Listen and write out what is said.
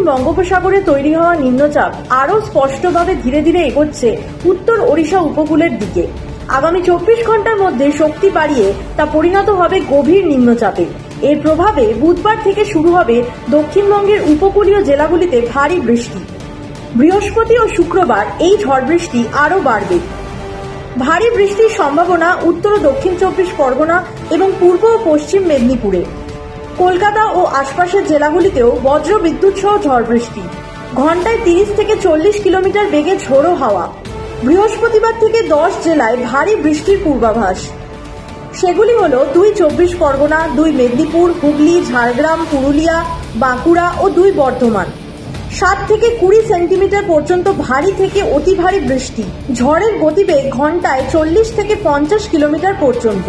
পশ্চিম বঙ্গোপসাগরে তৈরি হওয়া নিম্নচাপ আরও স্পষ্টভাবে ধীরে ধীরে এগোচ্ছে উত্তর ওড়িশা উপকূলের দিকে। আগামী চব্বিশ ঘণ্টার মধ্যে শক্তি বাড়িয়ে তা পরিণত হবে গভীর নিম্নচাপে। এর প্রভাবে বুধবার থেকে শুরু হবে দক্ষিণবঙ্গের উপকূলীয় জেলাগুলিতে ভারী বৃষ্টি। বৃহস্পতি ও শুক্রবার এই ঝড় বৃষ্টি আরও বাড়বে। ভারী বৃষ্টির সম্ভাবনা উত্তর ও দক্ষিণ চব্বিশ পরগনা এবং পূর্ব ও পশ্চিম মেদিনীপুরে। কলকাতা ও আশপাশের জেলাগুলিতেও বজ্র বিদ্যুৎ সহ ঝড় বৃষ্টি। ঘন্টায় তিরিশ থেকে চল্লিশ কিলোমিটার বেগে ঝোড়ো হাওয়া। বৃহস্পতিবার থেকে দশ জেলায় ভারী বৃষ্টির পূর্বাভাস। সেগুলি হল দুই চব্বিশ পরগনা, দুই মেদিনীপুর, হুগলি, ঝাড়গ্রাম, পুরুলিয়া, বাঁকুড়া ও দুই বর্ধমান। সাত থেকে কুড়ি সেন্টিমিটার পর্যন্ত ভারী থেকে অতি ভারী বৃষ্টি। ঝড়ের গতিবেগ ঘন্টায় চল্লিশ থেকে পঞ্চাশ কিলোমিটার পর্যন্ত।